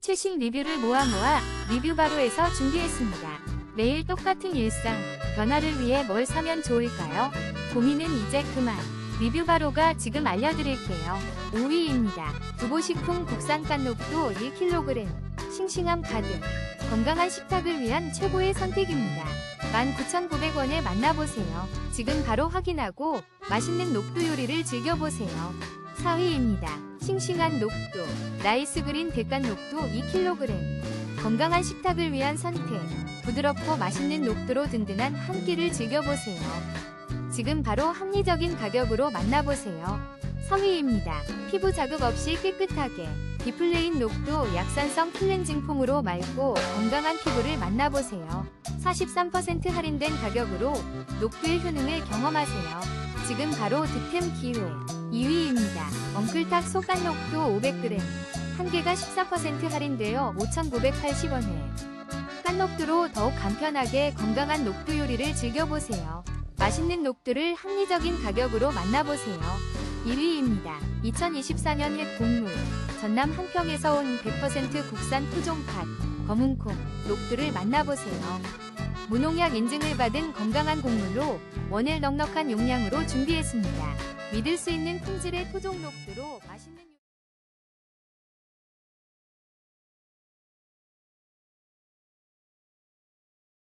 최신 리뷰를 모아 모아 리뷰 바로에서 준비했습니다. 매일 똑같은 일상, 변화를 위해 뭘 사면 좋을까요? 고민은 이제 그만. 리뷰 바로가 지금 알려드릴게요. 5위입니다. 두보식품 국산 깐녹도 1kg. 싱싱함 가득. 건강한 식탁을 위한 최고의 선택입니다. 19,900원에 만나보세요. 지금 바로 확인하고 맛있는 녹두 요리를 즐겨보세요. 4위입니다. 싱싱한 녹두. 라이스 그린 대간 녹두 2kg. 건강한 식탁을 위한 선택. 부드럽고 맛있는 녹두로 든든한 한 끼를 즐겨보세요. 지금 바로 합리적인 가격으로 만나보세요. 3위입니다. 피부 자극 없이 깨끗하게. 디플레인 녹두 약산성 클렌징 폼으로 맑고 건강한 피부를 만나보세요. 43% 할인된 가격으로 녹두의 효능을 경험하세요. 지금 바로 득템 기회. 2위입니다. 엉클탁 소깐녹두 500g. 한 개가 14% 할인되어 5,980원에. 깐녹두로 더욱 간편하게 건강한 녹두 요리를 즐겨보세요. 맛있는 녹두를 합리적인 가격으로 만나보세요. 1위입니다. 2024년 햇 곡물. 전남 한평에서 온 100% 국산 토종팥, 검은콩, 녹두를 만나보세요. 무농약 인증을 받은 건강한 곡물로 원액 넉넉한 용량으로 준비했습니다. 믿을 수 있는 품질의 토종 녹두로 맛있는 요-